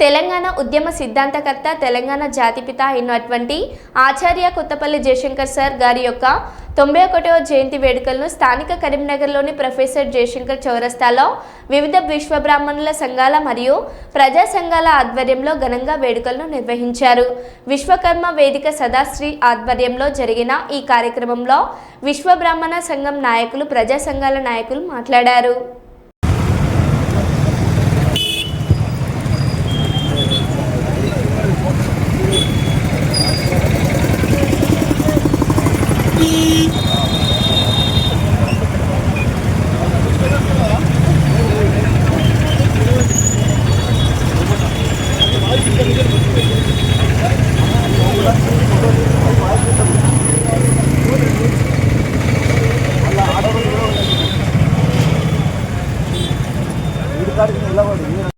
తెలంగాణ ఉద్యమ సిద్ధాంతకర్త తెలంగాణ జాతిపిత అయినటువంటి ఆచార్య కొత్తపల్లి జయశంకర్ సార్ గారి యొక్క తొంభై ఒకటవ జయంతి వేడుకలను స్థానిక కరీంనగర్లోని ప్రొఫెసర్ జయశంకర్ చౌరస్తాలో వివిధ విశ్వ బ్రాహ్మణుల సంఘాల మరియు ప్రజా సంఘాల ఆధ్వర్యంలో ఘనంగా వేడుకలను నిర్వహించారు. విశ్వకర్మ వేదిక సదాశ్రీ ఆధ్వర్యంలో జరిగిన ఈ కార్యక్రమంలో విశ్వ బ్రాహ్మణ సంఘం నాయకులు ప్రజా సంఘాల నాయకులు మాట్లాడారు.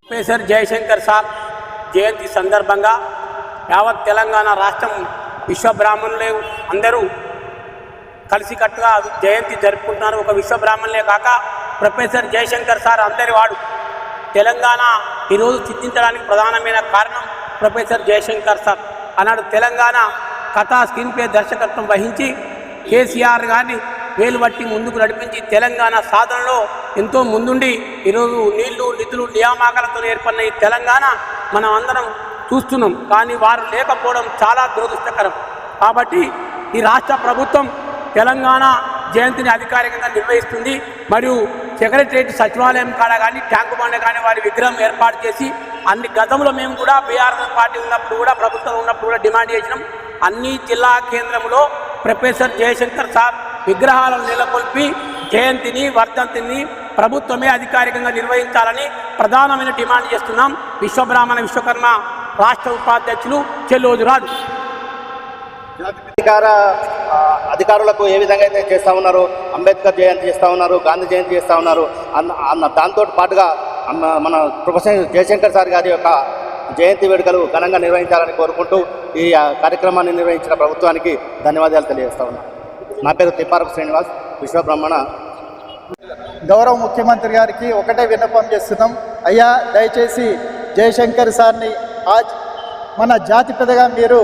ప్రొఫెసర్ జయశంకర్ సార్ జయంతి సందర్భంగా యావత్ తెలంగాణ రాష్ట్రం విశ్వబ్రాహ్మణులు అందరూ కలిసికట్టుగా జయంతి జరుపుకుంటున్నారు. ఒక విశ్వ బ్రాహ్మణులే కాక ప్రొఫెసర్ జయశంకర్ సార్ అందరి వాడు. తెలంగాణ ఈరోజు చిత్తించడానికి ప్రధానమైన కారణం ప్రొఫెసర్ జయశంకర్ సార్. ఆనాడు తెలంగాణ కథా స్క్రీన్ ప్లే దర్శకత్వం వహించి కేసీఆర్ గారిని వేలుబట్టి ముందుకు నడిపించి తెలంగాణ సాధనలో ఎంతో ముందుండి ఈరోజు నీళ్ళు నిధులు నియామకాలతో ఏర్పడిన ఈ తెలంగాణ మనం అందరం చూస్తున్నాం. కానీ వారు లేకపోవడం చాలా దురదృష్టకరం. కాబట్టి ఈ రాష్ట్ర ప్రభుత్వం తెలంగాణ జయంతిని అధికారికంగా నిర్వహిస్తుంది. మరియు సెక్రటరేట్ సచివాలయం కాడ కానీ ట్యాంకు బండ కానీ వారి విగ్రహం ఏర్పాటు చేసి అన్ని గతంలో మేము కూడా బీఆర్ఎస్ పార్టీ ఉన్నప్పుడు కూడా ప్రభుత్వం ఉన్నప్పుడు కూడా డిమాండ్ చేసినాం. అన్ని జిల్లా కేంద్రంలో ప్రొఫెసర్ జయశంకర్ సార్ విగ్రహాలను నెలకొల్పి జయంతిని వర్ధంతిని ప్రభుత్వమే అధికారికంగా నిర్వహించాలని ప్రధానమైన డిమాండ్ చేస్తున్నాం. విశ్వబ్రాహ్మణ విశ్వకర్మ రాష్ట్ర ఉపాధ్యక్షులు చెల్లోజురాజు అధికార అధికారులకు ఏ విధంగా అయితే చేస్తూ ఉన్నారు అంబేద్కర్ జయంతి చేస్తూ ఉన్నారు గాంధీ జయంతి చేస్తూ ఉన్నారు అన్న అన్న దాంతో పాటుగా మన ప్రొఫెసర్ జయశంకర్ సార్ గారి యొక్క జయంతి వేడుకలు ఘనంగా నిర్వహించాలని కోరుకుంటూ ఈ కార్యక్రమాన్ని నిర్వహించిన ప్రభుత్వానికి ధన్యవాదాలు తెలియజేస్తా ఉన్నాను నా పేరు తిప్పారపు శ్రీనివాస్ విశ్వబ్రహ్మణ. గౌరవ ముఖ్యమంత్రి గారికి ఒకటే విన్నపం చేస్తున్నాం. అయ్యా దయచేసి జయశంకర్ సార్ని ఆ మన జాతి పెద్దగా మీరు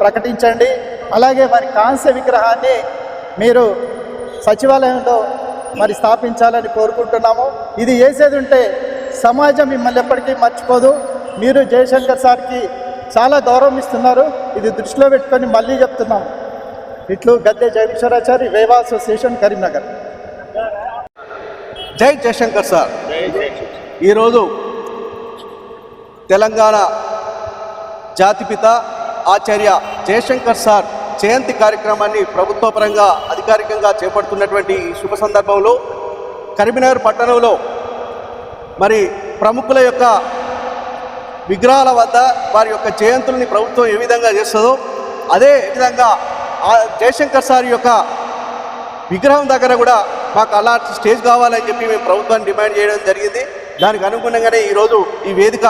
ప్రకటించండి. అలాగే వారి కాంస్య విగ్రహాన్ని మీరు సచివాలయంలో మరి స్థాపించాలని కోరుకుంటున్నాము. ఇది చేసేది ఉంటే సమాజం మిమ్మల్ని ఎప్పటికీ మర్చిపోదు. మీరు జయశంకర్ సార్కి చాలా గౌరవం ఇస్తున్నారు. ఇది దృష్టిలో పెట్టుకొని మళ్ళీ చెప్తున్నాం. ఇట్లు గద్దె జగదీశ్వరాచారి వేవా అసోసియేషన్ కరీంనగర్. జై జయశంకర్ సార్. ఈరోజు తెలంగాణ జాతిపిత ఆచార్య జయశంకర్ సార్ జయంతి కార్యక్రమాన్ని ప్రభుత్వ పరంగా అధికారికంగా చేపడుతున్నటువంటి ఈ శుభ సందర్భంలో కరీంనగర్ పట్టణంలో మరి ప్రముఖుల యొక్క విగ్రహాల వద్ద వారి యొక్క జయంతుల్ని ప్రభుత్వం ఏ విధంగా చేస్తుందో అదే విధంగా ఆ జయశంకర్ సార్ యొక్క విగ్రహం దగ్గర కూడా మాకు అలాంటి స్టేజ్ కావాలని చెప్పి మేము ప్రభుత్వాన్ని డిమాండ్ చేయడం జరిగింది. దానికి అనుగుణంగానే ఈరోజు ఈ వేదిక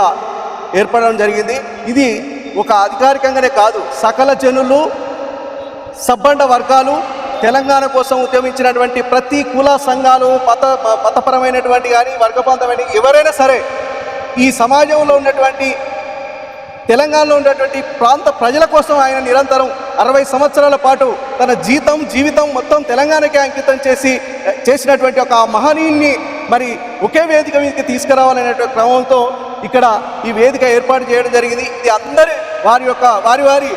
ఏర్పడడం జరిగింది. ఇది ఒక అధికారికంగానే కాదు సకల జనులు సబ్బండ వర్గాలు తెలంగాణ కోసం ఉద్యమించినటువంటి ప్రతి కుల సంఘాలు మత మతపరమైనటువంటి కానీ వర్గబంధమైన ఎవరైనా సరే ఈ సమాజంలో ఉన్నటువంటి తెలంగాణలో ఉన్నటువంటి ప్రాంత ప్రజల కోసం ఆయన నిరంతరం అరవై సంవత్సరాల పాటు తన జీతం జీవితం మొత్తం తెలంగాణకే అంకితం చేసి చేసినటువంటి ఒక మహనీయుని మరి ఒకే వేదిక మీదకి తీసుకురావాలనేటువంటి క్రమంతో ఇక్కడ ఈ వేదిక ఏర్పాటు చేయడం జరిగింది. ఇది అందరి వారి యొక్క వారి వారి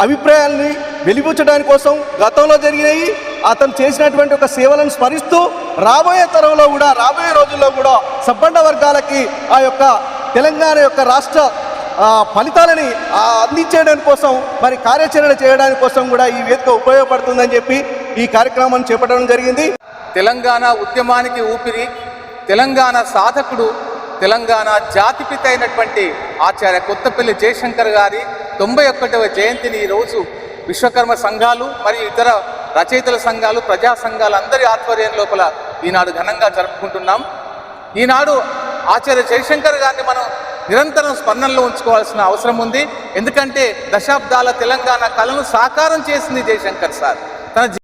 అభిప్రాయాల్ని వెలిపుచ్చడానికి కోసం గతంలో జరిగినాయి అతను చేసినటువంటి ఒక సేవలను స్మరిస్తూ రాబోయే తరంలో కూడా రాబోయే రోజుల్లో కూడా సబ్బండ వర్గాలకి ఆ యొక్క తెలంగాణ యొక్క రాష్ట్ర ఫలితాలని అందించేయడానికి కోసం మరి కార్యాచరణ చేయడానికి కోసం కూడా ఈ వేదిక ఉపయోగపడుతుందని చెప్పి ఈ కార్యక్రమాన్ని చేపట్టడం జరిగింది. తెలంగాణ ఉద్యమానికి ఊపిరి తెలంగాణ సాధకుడు తెలంగాణ జాతిపిత అయినటువంటి ఆచార్య కొత్తపల్లి జయశంకర్ గారి తొంభై ఒక్కటవ జయంతిని ఈరోజు విశ్వకర్మ సంఘాలు మరియు ఇతర రచయితల సంఘాలు ప్రజా సంఘాలు అందరి ఆధ్వర్యం లోపల ఈనాడు ఘనంగా జరుపుకుంటున్నాం. ఈనాడు ఆచార్య జయశంకర్ గారిని మనం నిరంతరం స్పందనలో ఉంచుకోవాల్సిన అవసరం ఉంది. ఎందుకంటే దశాబ్దాల తెలంగాణ కళను సాకారం చేసింది జయశంకర్ సార్. తన